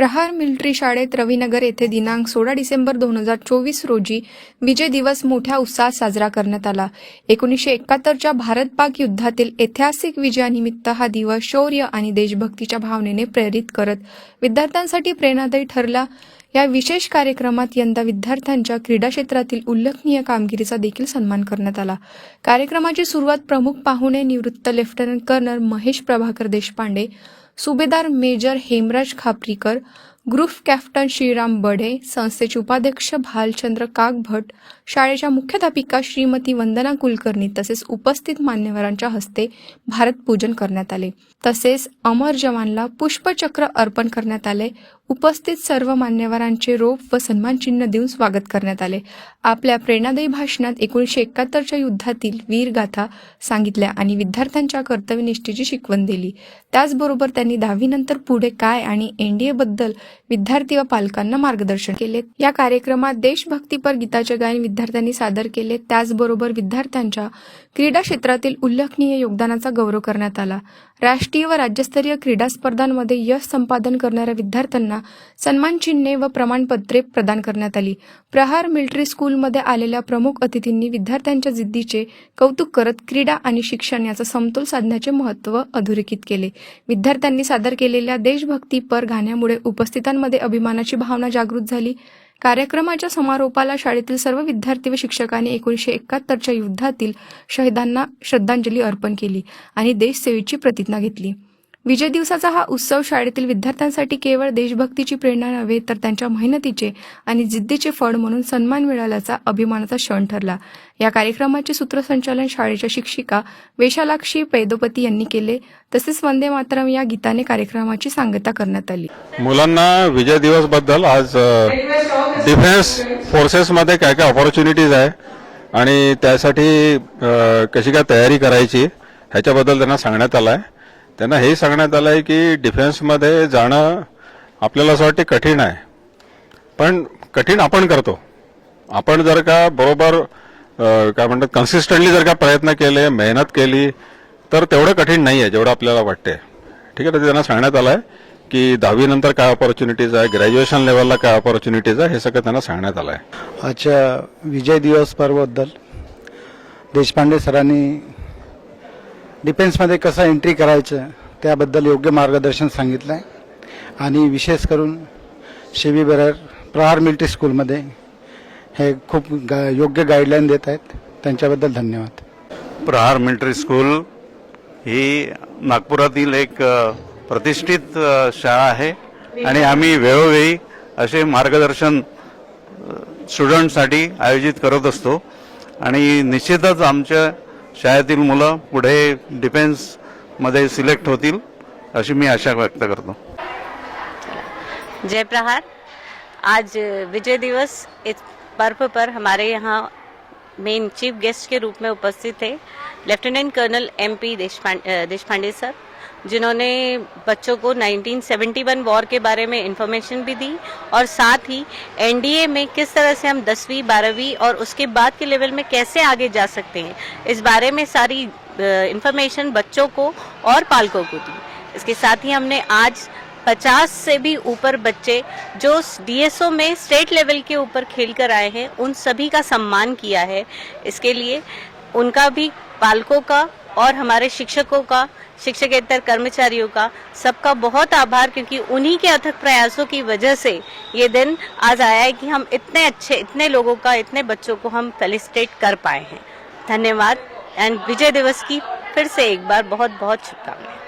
प्रहार military शाळेत रवीनगर येथे दिनांक सोळा डिसेंबर दोन हजार चोवीस रोजी विजय दिवस मोठ्या उत्साहात साजरा करण्यात आला. एकोणीसशे एकाहत्तरच्या भारत पाक युद्धातील ऐतिहासिक विजयानिमित्त हा दिवस शौर्य आणि देशभक्तीच्या भावनेने प्रेरित करत विद्यार्थ्यांसाठी प्रेरणादायी ठरला. या विशेष कार्यक्रमात यंदा विद्यार्थ्यांच्या क्रीडा क्षेत्रातील उल्लेखनीय कामगिरीचा देखील सन्मान करण्यात आला. कार्यक्रमाची सुरुवात प्रमुख पाहुणे निवृत्त lieutenant colonel Mahesh Prabhakar Deshpande Subedar major Hemraj Khaparikar group captain Shriram Badhe संस्थेचे उपाध्यक्ष भालचंद्र कागभट शाळेच्या मुख्याध्यापिका श्रीमती वंदना कुलकर्णी तसेच उपस्थित मान्यवरांच्या हस्ते भारतपूजन करण्यात आले. तसेच अमर जवानला पुष्पचक्र अर्पण करण्यात आले. उपस्थित सर्व मान्यवरांचे रोप व सन्मानचिन्ह देऊन स्वागत करण्यात आले. आपल्या प्रेरणादायी भाषणात एकोणीसशे एकाहत्तरच्या युद्धातील वीरगाथा सांगितल्या आणि विद्यार्थ्यांच्या कर्तव्यनिष्ठेची शिकवण दिली. त्याचबरोबर त्यांनी दहावीनंतर पुढे काय आणि एनडीएबद्दल बद्दल विद्यार्थी व पालकांना मार्गदर्शन केले. या कार्यक्रमात देशभक्तीपर गीताचे गायन विद्यार्थ्यांनी सादर केले. त्याचबरोबर विद्यार्थ्यांच्या क्रीडा क्षेत्रातील उल्लेखनीय योगदानाचा गौरव करण्यात आला. राष्ट्रीय व राज्यस्तरीय क्रीडा स्पर्धांमध्ये यश संपादन करणाऱ्या विद्यार्थ्यांना सन्मान चिन्हे व प्रमाणपत्रे प्रदान करण्यात आली. प्रहार मिलिटरी स्कूलमध्ये आलेल्या प्रमुख अतिथींनी विद्यार्थ्यांच्या जिद्दीचे कौतुक करत क्रीडा आणि शिक्षण याचा समतोल साधण्याचे महत्त्व अधोरेखित केले. विद्यार्थ्यांनी सादर केलेल्या देशभक्तीपर गाण्यामुळे उपस्थितांमध्ये अभिमानाची भावना जागृत झाली. कार्यक्रमाच्या समारोपाला शाळेतील सर्व विद्यार्थी व शिक्षकांनी एकोणीसशे एकाहत्तरच्या युद्धातील शहीदांना श्रद्धांजली अर्पण केली आणि देशसेवेची प्रतिज्ञा घेतली. विजय दिवसाचा हा उत्सव शाळेतील विद्यार्थ्यांसाठी केवळ देशभक्तीची प्रेरणा नव्हे तर त्यांच्या मेहनतीचे आणि जिद्दीचे फळ म्हणून सन्मान मिळाल्याचा अभिमानाचा क्षण ठरला. या कार्यक्रमाचे सूत्रसंचालन शाळेच्या शिक्षिका वेशालाक्षी पैदोपती यांनी केले. तसेच वंदे मातरम या गीताने कार्यक्रमाची सांगता करण्यात आली. मुलांना विजय दिवसबद्दल आज डिफेन्स फोर्सेसमध्ये काय काय ऑपॉर्च्युनिटीज आहे आणि त्यासाठी कशी काय तयारी करायची ह्याच्याबद्दल त्यांना सांगण्यात आलं आहे त्यांना हे सांगण्यात आलं आहे की डिफेन्समध्ये जाणं आपल्याला असं वाटते कठीण आहे. पण कठीण आपण करतो. आपण जर का बरोबर काय म्हणतात कन्सिस्टंटली जर का प्रयत्न केले मेहनत केली तर तेवढं कठीण नाही आहे जेवढं आपल्याला वाटते ठीक आहे तर त्यांना सांगण्यात आलं आहे की दहावीनंतर काय ऑपॉर्च्युनिटीज आहे ग्रॅज्युएशन लेवलला काय ऑपॉर्च्युनिटीज आहे हे सगळं त्यांना सांगण्यात आलं आहे आजच्या विजय दिवस पर्वबद्दल देशपांडे सरांनी डिफेन्समध्ये कसं एंट्री करायचं त्याबद्दल योग्य मार्गदर्शन सांगितलं आहे आणि विशेष करून शिवी बेरर प्रहार मिलिटरी स्कूलमध्ये हे खूप गा योग्य गाईडलाईन देत आहेत. त्यांच्याबद्दल धन्यवाद. प्रहार मिलिटरी स्कूल ही नागपुरातील एक प्रतिष्ठित शाळा आहे. आणि आम्ही वेळोवेळी असे मार्गदर्शन स्टुडंटसाठी आयोजित करत असतो. आणि निश्चितच आमच्या शाळेतील मुलं पुढे डिफेन्समध्ये सिलेक्ट होतील अशी मी आशा व्यक्त करतो. जय प्रहार. आज विजय दिवस इस पर्व पर हमारे यहाँ मेन चीफ गेस्ट के रूप में उपस्थित थे lieutenant colonel M P Deshpande sir. जिन्होंने बच्चों को 1971 वॉर के बारे में इंफॉर्मेशन भी दी और साथ ही एनडीए में किस तरह से हम दसवीं, बारहवीं और उसके बाद के लेवल में कैसे आगे जा सकते हैं, इस बारे में सारी इंफॉर्मेशन बच्चों को और पालकों को दी। इसके साथ ही हमने आज 50 से भी ऊपर बच्चे जो डीएसओ में स्टेट लेवल के ऊपर खेल कर आए हैं, उन सभी का सम्मान किया है। इसके लिए उनका भी, पालकों का और हमारे शिक्षकों का शिक्षकेतर कर्मचारियों का सबका बहुत आभार, क्योंकि उन्हीं के अथक प्रयासों की वजह से ये दिन आज आया है कि हम इतने अच्छे, इतने लोगों का, इतने बच्चों को हम फेलिसिटेट कर पाए हैं। धन्यवाद, एंड विजय दिवस की फिर से एक बार बहुत बहुत शुभकामनाएँ।